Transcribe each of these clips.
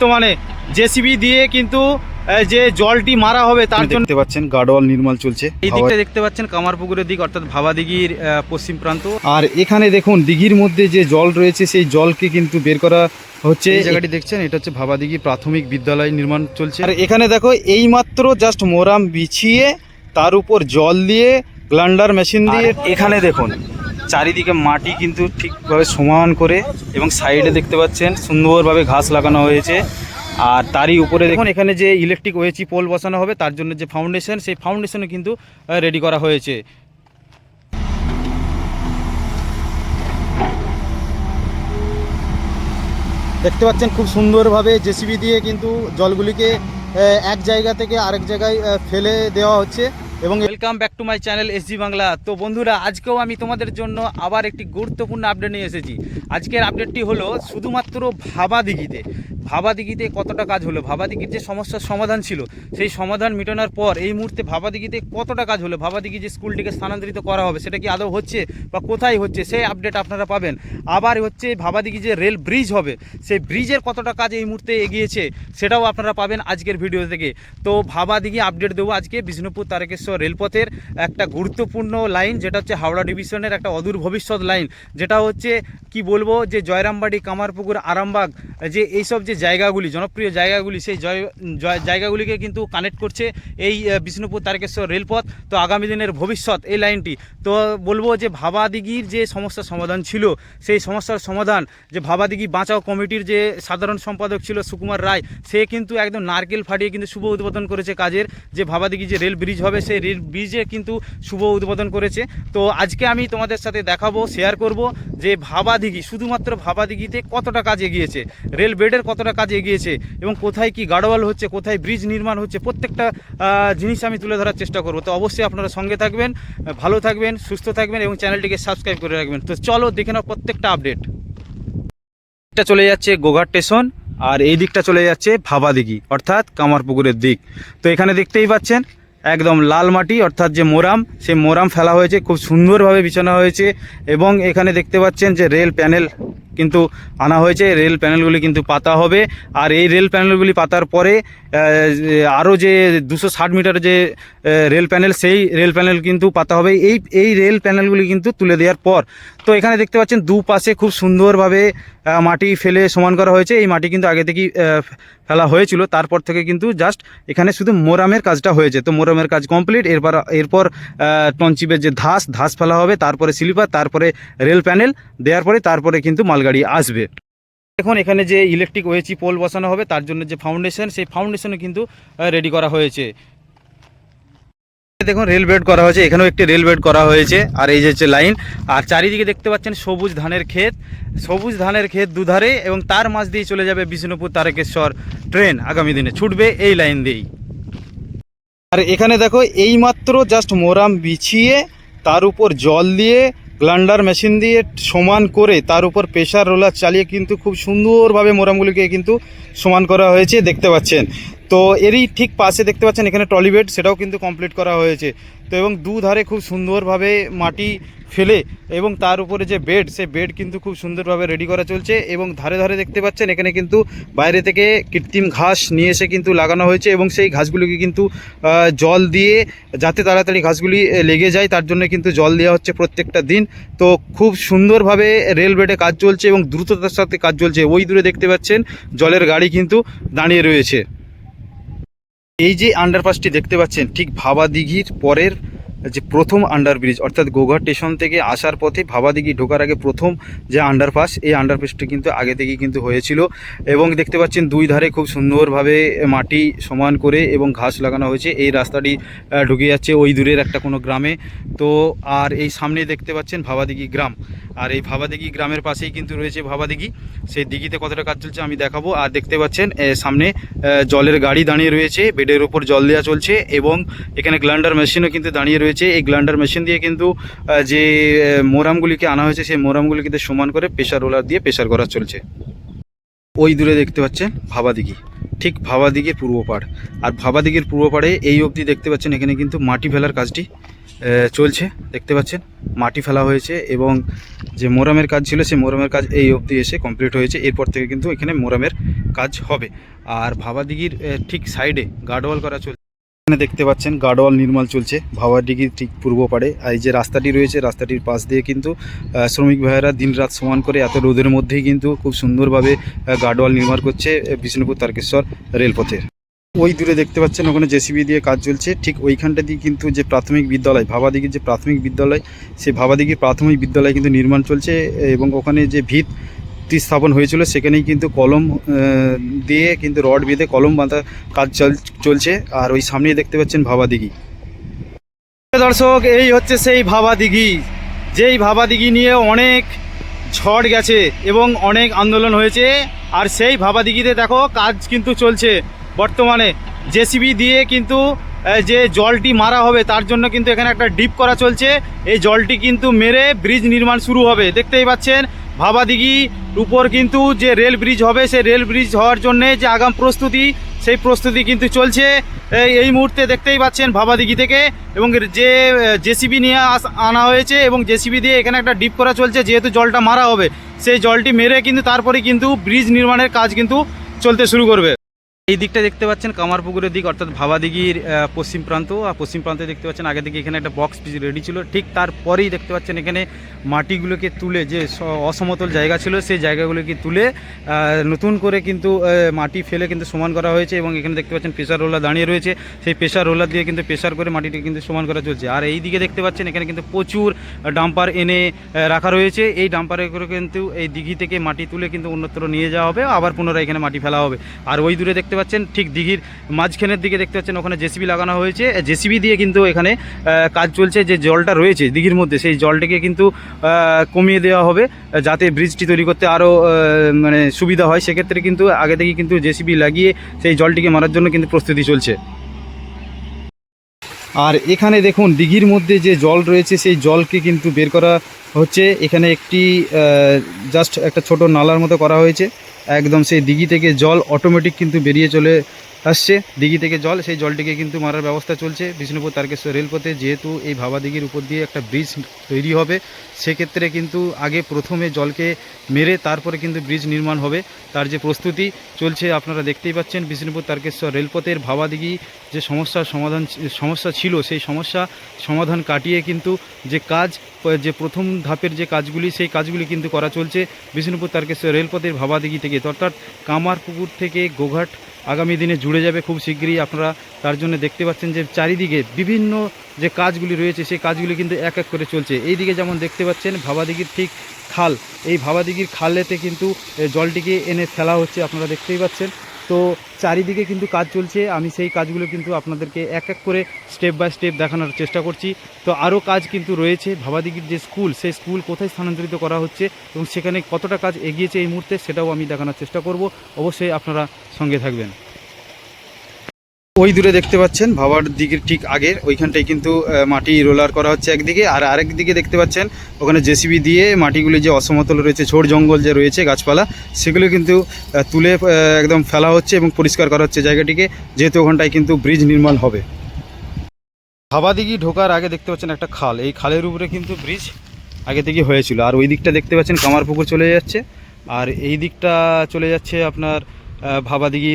বর্তমানে জেসিবি দিয়ে কিন্তু যে জলটি মারা হবে তার জন্য দেখতে পাচ্ছেন গার্ডওয়াল নির্মাণ চলছে। এই দিকটা দেখতে পাচ্ছেন কামারপুকুরের দিক অর্থাৎ ভাবা দিঘির পশ্চিম প্রান্ত। আর এখানে দেখুন দিঘির মধ্যে যে জল রয়েছে সেই জলকে কিন্তু বের করা হচ্ছে। এই জায়গাটি দেখছেন এটা হচ্ছে ভাবা দিঘি প্রাথমিক বিদ্যালয় নির্মাণ চলছে। আর এখানে দেখো এইমাত্র জাস্ট মোরাম বিছিয়ে তার উপর জল দিয়ে গ্লান্ডার মেশিন দিয়ে এখানে দেখুন চারিদিকে মাটি কিন্তু ঠিকভাবে সমান করে এবং সাইডে দেখতে পাচ্ছেন সুন্দরভাবে ঘাস লাগানো হয়েছে। আর তারই উপরে দেখুন, এখানে যে ইলেকট্রিক ওয়েচি পোল বসানো হবে, তার জন্য যে ফাউন্ডেশন সেই ফাউন্ডেশনও কিন্তু রেডি করা হয়েছে। দেখতে পাচ্ছেন খুব সুন্দরভাবে জেসিবি দিয়ে কিন্তু জলগুলিকে এক জায়গা থেকে আরেক জায়গায় ফেলে দেওয়া হচ্ছে। এবং welcome back to my channel SG Bangla তো বন্ধুরা, আজকেও আমি তোমাদের জন্য আবার একটি গুরুত্বপূর্ণ আপডেট নিয়ে এসেছি। আজকের আপডেটটি হলো, শুধুমাত্র ভাবা দিঘিতে। ভাবা দিঘিতে কতটা কাজ হলো? ভাবা দিঘির যে সমস্যার সমাধান ছিল, সেই সমাধান মেটানোর পর এই মুহূর্তে ভাবা দিঘিতে কতটা কাজ হলো? ভাবা দিঘি যে স্কুলটিকে স্থানান্তরিত করা হবে, সেটা কি আদৌ হচ্ছে বা কোথায় হচ্ছে? সেই আপডেট আপনারা পাবেন। আবার হচ্ছে ভাবা দিঘি যে রেল ব্রিজ হবে, সেই ব্রিজের কতটা কাজ এই মুহূর্তে এগিয়েছে, সেটাও আপনারা পাবেন আজকের ভিডিও থেকে। তো ভাবা দিঘি আপডেট দেবো আজকে বিষ্ণুপুর তারকেশ্বর রেলপথের একটা গুরুত্বপূর্ণ লাইন যেটা হচ্ছে হাওড়া ডিভিশনের একটা অদূর ভবিষ্যৎ লাইন যেটা হচ্ছে, কি বলব, যে জয়রামবাড়ি, কামারপুকুর, আরামবাগ, যে এইসব যে জায়গাগুলি, জনপ্রিয় জায়গাগুলি, সেই জয়, জয়- জায়গাগুলিকে কিন্তু কানেক্ট করছে এই বিষ্ণুপুর তারকেশ্বর রেলপথ। তো আগামী দিনের ভবিষ্যৎ এই লাইনটি। তো বলব যে ভাবাদিঘির যে সমস্যার সমাধান ছিল, সেই সমস্যার সমাধান, যে ভাবাদিঘি বাঁচাও কমিটির যে সাধারণ সম্পাদক ছিল সুকুমার রায়, সে কিন্তু একদম নারকেল ফাটিয়ে কিন্তু শুভ উদ্বোধন করেছে কাজের। যে ভাবাদিঘি যে রেল ব্রিজ হবে, সেই রেল ব্রিজে কিন্তু শুভ উদ্বোধন করেছে। তো আজকে আমি তোমাদের সাথে দেখাবো শেয়ার করব যে ভাবাদিঘি, শুধুমাত্র ভাবাদিঘিতে কতটা কাজ এগিয়েছে? রেল বেডের কতটা কাজ এগিয়েছে এবং কোথায় কি গাড়োয়াল হচ্ছে, কোথায় ব্রিজ নির্মাণ হচ্ছে, প্রত্যেকটা জিনিস আমি তুলে ধরার চেষ্টা করব। তো অবশ্যই আপনারা সঙ্গে থাকবেন, ভালো থাকবেন, সুস্থ থাকবেন এবং চ্যানেলটিকে সাবস্ক্রাইব করে রাখবেন। তো চলো দেখে নাও প্রত্যেকটা আপডেট। এটা চলে যাচ্ছে গোঘাট স্টেশন আর এই দিকটা চলে যাচ্ছে ভাবাদিঘি অর্থাৎ কামারপুকুরের দিক। তো এখানে দেখতেই পাচ্ছেন, একদম লাল মাটি, অর্থাৎ যে মোরাম, সেই মোরাম ফেলা হয়েছে, খুব সুন্দরভাবে বিছানো হয়েছে এবং এখানে দেখতে পাচ্ছেন যে রেল প্যানেল কিন্তু আনা হয়েছে। রেল প্যানেলগুলি কিন্তু পাতা হবে। আর এই রেল প্যানেলগুলি পাতার পরে আরও যে দুশো ষাট মিটার যে রেল প্যানেল সেই রেল প্যানেল কিন্তু পাতা হবে। এই এই রেল প্যানেলগুলি কিন্তু তুলে দেওয়ার পর। তো এখানে দেখতে পাচ্ছেন, দুপাশে খুব সুন্দরভাবে মাটি ফেলে সমান করা হয়েছে। এই মাটি কিন্তু আগে থেকেই ফেলা হয়েছিল। তারপর থেকে কিন্তু জাস্ট এখানে শুধু মোরামের কাজটা হয়েছে। তো মোরামের কাজ কমপ্লিট এরপর এরপর টনচিপের যে ধাস ধাস ফেলা হবে। তারপরে স্লিপার তারপরে রেল প্যানেল দেওয়ার পরে তারপরে কিন্তু মালগাড়ি আসবে। দেখুন এখানে যে ইলেকট্রিক ওয়েচি পোল বসানো হবে, তার জন্য যে ফাউন্ডেশন সেই ফাউন্ডেশনও কিন্তু রেডি করা হয়েছে। দেখুন রেল বেড করা হয়েছে, এখানেও একটি রেল বেড করা হয়েছে, আর এই যে হচ্ছে লাইন আর চারিদিকে দেখতে পাচ্ছেন সবুজ ধানের ক্ষেত। সবুজ ধানের ক্ষেত দুধারে, এবং তার মাঝ দিয়ে চলে যাবে বিষ্ণুপুর তারকেশ্বর ট্রেন আগামী দিনে ছুটবে এই লাইন দিয়েই। আর এখানে দেখো, এইমাত্র জাস্ট মোরাম বিছিয়ে, তার উপর জল দিয়ে গ্লান্ডার মেশিন দিয়ে সমান করে তার উপর প্রেশার রোলার চালিয়ে কিন্তু খুব সুন্দরভাবে মোরামগুলিকে কিন্তু সমান করা হয়েছে, দেখতে পাচ্ছেন। তো এরই ঠিক পাশে দেখতে পাচ্ছেন এখানে ট্রলি বেড, সেটাও কিন্তু কমপ্লিট করা হয়েছে। তো এবং দুধারে খুব সুন্দরভাবে মাটি ফেলে এবং তার উপরে যে বেড, সে বেড কিন্তু খুব সুন্দরভাবে রেডি করা চলছে এবং ধারে ধারে দেখতে পাচ্ছেন এখানে কিন্তু বাইরে থেকে কৃত্রিম ঘাস নিয়ে এসে কিন্তু লাগানো হয়েছে এবং সেই ঘাসগুলিকে কিন্তু জল দিয়ে যাতে তাড়াতাড়ি ঘাসগুলি লেগে যায়, তার জন্য কিন্তু জল দেওয়া হচ্ছে প্রত্যেকটা দিন। তো খুব সুন্দরভাবে রেল বেডে কাজ চলছে এবং দ্রুততার সাথে কাজ চলছে। ওই দূরে দেখতে পাচ্ছেন জলের গাড়ি কিন্তু দাঁড়িয়ে রয়েছে। এই যে আন্ডারপাসটি দেখতে পাচ্ছেন ঠিক ভাবা দিঘির পরের যে প্রথম আন্ডারব্রিজ অর্থাৎ গোঘাট স্টেশন থেকে আসার পথে ভাবাদিঘি ঢোকার আগে প্রথম যে আন্ডারপাস এই আন্ডারপাসটি কিন্তু আগে থেকেই কিন্তু হয়েছিল এবং দেখতে পাচ্ছেন দুই ধারে খুব সুন্দরভাবে মাটি সমান করে এবং ঘাস লাগানো হয়েছে। এই রাস্তাটি ঢুকে যাচ্ছে ওই দূরের একটা কোনো গ্রামে। তো আর এই সামনে দেখতে পাচ্ছেন ভাবাদিঘি গ্রাম। আর এই ভাবাদিঘি গ্রামের পাশেই কিন্তু রয়েছে ভাবাদিঘি। সেই দিঘিতে কতটা কাজ চলছে আমি দেখাবো। আর দেখতে পাচ্ছেন সামনে জলের গাড়ি দাঁড়িয়ে রয়েছে, বেডের উপর জল দেওয়া চলছে এবং এখানে গ্লান্ডার মেশিনও কিন্তু দাঁড়িয়ে রয়েছে। এই গ্লান্ডার মেশিন দিয়ে কিন্তু যে মোরামগুলিকে আনা হয়েছে, সেই মোরামগুলিকে সমান করে প্রেশার রোলার দিয়ে প্রেশার করা চলছে। ওই দূরে দেখতে পাচ্ছেন ভাবাদিঘি, ঠিক ভাবাদিঘির পূর্ব পাড়। আর ভাবাদিঘির পূর্ব পাড়ে এই অবধি দেখতে পাচ্ছেন, এখানে কিন্তু মাটি ফেলার কাজটি চলছে। দেখতে পাচ্ছেন, মাটি ফেলা হয়েছে এবং যে মোরামের কাজ ছিল, সেই মোরামের কাজ এই অবধি এসে কমপ্লিট হয়েছে। এরপর থেকে কিন্তু এখানে মোরামের কাজ হবে। আর ভাবাদিঘির ঠিক সাইডে গার্ডওয়াল করা চলছে। এখানে দেখতে পাচ্ছেন গার্ডওয়াল নির্মাণ চলছে। ভাবাডিগির ঠিক পূর্ব পাড়ে। আর এই যে রাস্তাটি রয়েছে, রাস্তাটির পাশ দিয়ে কিন্তু শ্রমিক ভাইয়েরা দিনরাত সমান করে এত রোদের মধ্যেই কিন্তু খুব সুন্দরভাবে গার্ডওয়াল নির্মাণ করছে বিষ্ণুপুর তারকেশ্বর রেলপথের। ওই দূরে দেখতে পাচ্ছেন ওখানে জেসিবি দিয়ে কাজ চলছে। ঠিক ওইখানটা দিয়ে কিন্তু যে প্রাথমিক বিদ্যালয় ভাবাদিঘির যে প্রাথমিক বিদ্যালয়, সেই ভাবাদিঘির প্রাথমিক বিদ্যালয় কিন্তু নির্মাণ চলছে এবং ওখানে যে ভিত ভিত্তি স্থাপন হয়েছিল, সেখানেই কিন্তু কলম দিয়ে কিন্তু রড বেঁধে কলম বাঁধা কাজ চল- চলছে। আর ওই সামনেই দেখতে পাচ্ছেন ভাবা দিঘি। দর্শক, এই হচ্ছে সেই ভাবা দিঘি। যেই ভাবা দিঘি নিয়ে অনেক ঝড় গেছে এবং অনেক আন্দোলন হয়েছে। আর সেই ভাবা দিঘিতে দেখো, কাজ কিন্তু চলছে। বর্তমানে জেসিবি দিয়ে কিন্তু যে জলটি মারা হবে, তার জন্য কিন্তু এখানে একটা ডিপ করা চলছে। এই জলটি কিন্তু মেরে ব্রিজ নির্মাণ শুরু হবে। দেখতেই পাচ্ছেন ভাবা দিঘি উপর কিন্তু যে রেল ব্রিজ হবে, সেই রেল ব্রিজ হওয়ার জন্যে যে আগাম প্রস্তুতি, সেই প্রস্তুতি কিন্তু চলছে। এই মুহূর্তে দেখতেই পাচ্ছেন ভাবাদিঘি থেকে এবং যে, জেসিবি নিয়ে আনা হয়েছে এবং জেসিবি দিয়ে এখানে একটা ডিপ করা চলছে, যেহেতু জলটা মারা হবে। সেই জলটি মেরে কিন্তু তারপরে কিন্তু ব্রিজ নির্মাণের কাজ কিন্তু চলতে শুরু করবে। এই দিকটা দেখতে পাচ্ছেন কামারপুকুরের দিক, অর্থাৎ ভাবাদিঘির পশ্চিম প্রান্ত। আর পশ্চিম প্রান্তে দেখতে পাচ্ছেন আগে থেকে এখানে একটা বক্স রেডি ছিল। ঠিক তারপরেই দেখতে পাচ্ছেন এখানে মাটিগুলোকে তুলে যে অসমতল জায়গা ছিল, সেই জায়গাগুলোকে তুলে নতুন করে কিন্তু মাটি ফেলে কিন্তু সমান করা হয়েছে এবং এখানে দেখতে পাচ্ছেন প্রেশার রোলার দাঁড়িয়ে রয়েছে। সেই প্রেশার রোলার দিয়ে কিন্তু প্রেশার করে মাটিটি কিন্তু সমান করা চলছে। আর এই দিকে দেখতে পাচ্ছেন এখানে কিন্তু প্রচুর ডাম্পার এনে রাখা রয়েছে। এই ডাম্পারে করে কিন্তু এই দিঘি থেকে মাটি তুলে কিন্তু অন্যত্র নিয়ে যাওয়া হবে। আবার পুনরায় এখানে মাটি ফেলা হবে। আর ওই দূরে দেখতে পাচ্ছেন ঠিক দিঘির মাঝখানের দিকে দেখতে পাচ্ছেন ওখানে জেসিবি লাগানো হয়েছে। জেসিবি দিয়ে কিন্তু এখানে কাজ চলছে যে জলটা রয়েছে দিঘির মধ্যে, সেই জলটিকে কিন্তু কমিয়ে দেওয়া হবে যাতে ব্রিজটি তৈরি করতে আরও মানে সুবিধা হয়। সেক্ষেত্রে কিন্তু আগে থেকে কিন্তু জেসিবি লাগিয়ে সেই জলটিকে মারার জন্য কিন্তু প্রস্তুতি চলছে। আর এখানে দেখুন, দিঘির মধ্যে যে জল রয়েছে, সেই জলকে কিন্তু বের করা হচ্ছে। এখানে একটি জাস্ট একটা ছোট নালার মতো করা হয়েছে। একদম সেই দিঘি থেকে জল অটোমেটিক কিন্তু বেরিয়ে চলে আসছে। দিঘি থেকে জল, সেই জলটিকে কিন্তু মারার ব্যবস্থা চলছে। বিষ্ণুপুর তারকেশ্বর রেলপথে যেহেতু এই ভাবা দিঘির উপর দিয়ে একটা ব্রিজ তৈরি হবে, সেক্ষেত্রে কিন্তু আগে প্রথমে জলকে মেরে তারপরে কিন্তু ব্রিজ নির্মাণ হবে। তার যে প্রস্তুতি চলছে আপনারা দেখতেই পাচ্ছেন, বিষ্ণুপুর তারকেশ্বর রেলপথের ভাবা দিঘি যে সমস্যার সমাধান, সমস্যা ছিল, সেই সমস্যা সমাধান কাটিয়ে কিন্তু যে কাজ, যে প্রথম ধাপের যে কাজগুলি, সেই কাজগুলি কিন্তু করা চলছে বিষ্ণুপুর তারকেশ্বর রেলপথের ভাবাদিঘি থেকে। অর্থাৎ কামারপুকুর থেকে গোঘাট আগামী দিনে জুড়ে যাবে খুব শীঘ্রই। আপনারা তার জন্য দেখতে পাচ্ছেন যে চারিদিকে বিভিন্ন যে কাজগুলি রয়েছে, সেই কাজগুলি কিন্তু এক এক করে চলছে। এই দিকে যেমন দেখতে পাচ্ছেন, ভাবাদিঘির ঠিক খাল। এই ভাবাদিঘির খালেতে কিন্তু জলটিকে এনে ফেলা হচ্ছে, আপনারা দেখতেই পাচ্ছেন। তো চারিদিকে কিন্তু কাজ চলছে। আমি সেই কাজগুলো কিন্তু আপনাদেরকে এক এক করে স্টেপ বাই স্টেপ দেখানোর চেষ্টা করছি। তো আরও কাজ কিন্তু রয়েছে। ভাবাদিগির যে স্কুল, সেই স্কুল কোথায় স্থানান্তরিত করা হচ্ছে এবং সেখানে কতটা কাজ এগিয়েছে এই মুহূর্তে সেটাও আমি দেখানোর চেষ্টা করব। অবশ্যই আপনারা সঙ্গে থাকবেন। ওই দূরে দেখতে পাচ্ছেন, ভাবার দিকের ঠিক আগের, ওইখানটায় কিন্তু মাটি রোলার করা হচ্ছে একদিকে, আর আরেক দিকে দেখতে পাচ্ছেন, ওখানে জেসিবি দিয়ে মাটিগুলি যে অসমতল রয়েছে, ঝোড় জঙ্গল যে রয়েছে, গাছপালা, সেগুলো কিন্তু তুলে একদম ফেলা হচ্ছে এবং পরিষ্কার করা হচ্ছে জায়গাটিকে, যেহেতু ওখানটায় কিন্তু ব্রিজ নির্মাণ হবে। ভাবা ভাবাদিঘি ঢোকার আগে দেখতে পাচ্ছেন একটা খাল, এই খালের উপরে কিন্তু ব্রিজ আগে থেকে হয়েছিল, আর ওই দিকটা দেখতে পাচ্ছেন কামারপুকুর চলে যাচ্ছে, আর এই দিকটা চলে যাচ্ছে আপনার ভাবাদিঘি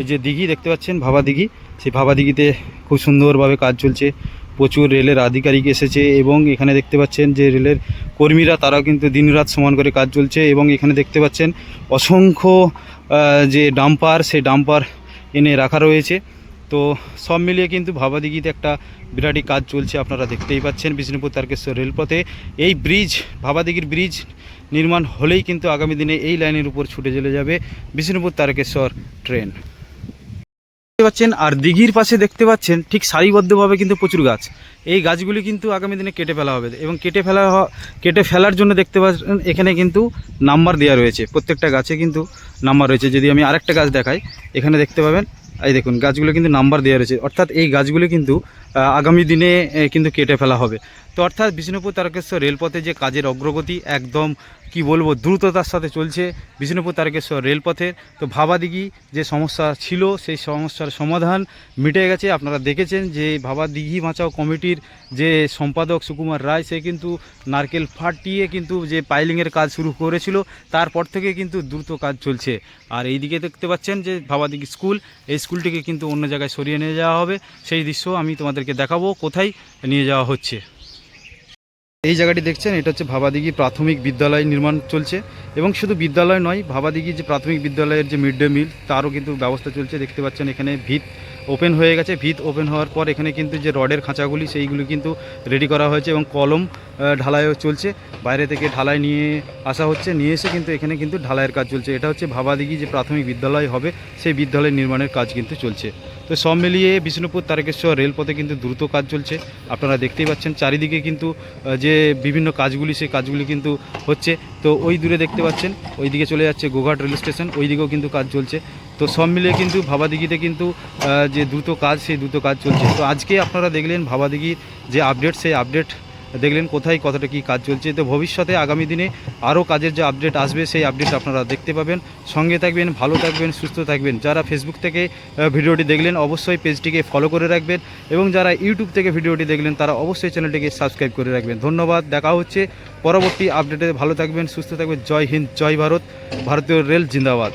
এই যে দিঘি দেখতে পাচ্ছেন, ভাবা দিঘি। সেই ভাবা দিঘিতে খুব সুন্দরভাবে কাজ চলছে। প্রচুর রেলের আধিকারিক এসেছে এবং এখানে দেখতে পাচ্ছেন যে রেলের কর্মীরা, তারাও কিন্তু দিনরাত সমান করে কাজ চলছে এবং এখানে দেখতে পাচ্ছেন অসংখ্য যে ডাম্পার, সেই ডাম্পার এনে রাখা রয়েছে। তো সব মিলিয়ে কিন্তু ভাবাদিঘিতে একটা বিরাটই কাজ চলছে, আপনারা দেখতেই পাচ্ছেন বিষ্ণুপুর তারকেশ্বর রেলপথে। এই ব্রিজ ভাবাদিঘির ব্রিজ নির্মাণ হলেই কিন্তু আগামী দিনে এই লাইনের উপর ছুটে চলে যাবে বিষ্ণুপুর তারকেশ্বর ট্রেন। পাচ্ছেন আর দিঘির পাশে দেখতে পাচ্ছেন ঠিক সারিবদ্ধভাবে কিন্তু প্রচুর গাছ। এই গাছগুলি কিন্তু আগামী দিনে কেটে ফেলা হবে এবং কেটে ফেলা কেটে ফেলার জন্য দেখতে পাচ্ছেন, এখানে কিন্তু নাম্বার দেওয়া রয়েছে। প্রত্যেকটা গাছে কিন্তু নাম্বার রয়েছে। যদি আমি আরেকটা গাছ দেখাই, এখানে দেখতে পাবেন, এই দেখুন, গাছগুলো কিন্তু নাম্বার দেওয়া রয়েছে। অর্থাৎ এই গাছগুলি কিন্তু আগামী দিনে কিন্তু কেটে ফেলা হবে। তো অর্থাৎ বিষ্ণুপুর তারকেশ্বর রেলপথে যে কাজের অগ্রগতি একদম কি বলব, দ্রুততার সাথে চলছে বিষ্ণুপুর তারকেশ্বর রেলপথের তো ভাবাদিঘি যে সমস্যা ছিল, সেই সমস্যার সমাধান মিটে গেছে। আপনারা দেখেছেন যে ভাবাদিঘি বাঁচাও কমিটির যে সম্পাদক সুকুমার রায়, সে কিন্তু নারকেল ফাটিয়ে কিন্তু যে পাইলিংয়ের কাজ শুরু করেছিল, তারপর থেকে কিন্তু দ্রুত কাজ চলছে। আর এইদিকে দেখতে পাচ্ছেন যে ভাবাদিঘি স্কুল, এই স্কুলটিকে কিন্তু অন্য জায়গায় সরিয়ে নিয়ে যাওয়া হবে। সেই দৃশ্য আমি তোমাদেরকে দেখাবো, কোথায় নিয়ে যাওয়া হচ্ছে। এই জায়গাটি দেখছেন, এটা হচ্ছে ভাবাদিঘি প্রাথমিক বিদ্যালয় নির্মাণ চলছে। এবং শুধু বিদ্যালয় নয়, ভাবাদিঘি যে প্রাথমিক বিদ্যালয়ের যে মিড ডে মিল, তারও কিন্তু ব্যবস্থা চলছে। দেখতে পাচ্ছেন এখানে ভিত ওপেন হয়ে গেছে, ভিত ওপেন হওয়ার পর এখানে কিন্তু যে রডের খাঁচাগুলি, সেইগুলি কিন্তু রেডি করা হয়েছে এবং কলম ঢালাইও চলছে। বাইরে থেকে ঢালাই নিয়ে আসা হচ্ছে, নিয়ে এসে কিন্তু এখানে কিন্তু ঢালাইয়ের কাজ চলছে। এটা হচ্ছে ভাবাদিঘি যে প্রাথমিক বিদ্যালয় হবে, সেই বিদ্যালয় নির্মাণের কাজ কিন্তু চলছে। তো সব মিলিয়ে বিষ্ণুপুর তারকেশ্বর রেলপথে কিন্তু দ্রুত কাজ চলছে। আপনারা দেখতেই পাচ্ছেন চারিদিকে কিন্তু যে বিভিন্ন কাজগুলি, সেই কাজগুলি কিন্তু হচ্ছে। তো ওই দূরে দেখতে পাচ্ছেন, ওইদিকে চলে যাচ্ছে গোঘাট রেল স্টেশন ওই দিকেও কিন্তু কাজ চলছে। তো সব মিলিয়ে কিন্তু ভাবাদিঘিতে কিন্তু যে দ্রুত কাজ, সেই দ্রুত কাজ চলছে। তো আজকে আপনারা দেখলেন ভাবাদিঘির যে আপডেট সেই আপডেট দেখলেন কোথায় কতটা কি কাজ চলছে। তো ভবিষ্যতে আগামী দিনে আরও কাজের যে আপডেট আসবে, সেই আপডেট আপনারা দেখতে পাবেন। সঙ্গে থাকবেন, ভালো থাকবেন, সুস্থ থাকবেন। যারা ফেসবুক থেকে ভিডিওটি দেখলেন, অবশ্যই পেজটিকে ফলো করে রাখবেন এবং যারা ইউটিউব থেকে ভিডিওটি দেখলেন, তারা অবশ্যই চ্যানেলটিকে সাবস্ক্রাইব করে রাখবেন। ধন্যবাদ, দেখা হচ্ছে পরবর্তী আপডেটে ভালো থাকবেন, সুস্থ থাকবেন। জয় হিন্দ, জয় ভারত। ভারতীয় রেল, জিন্দাবাদ।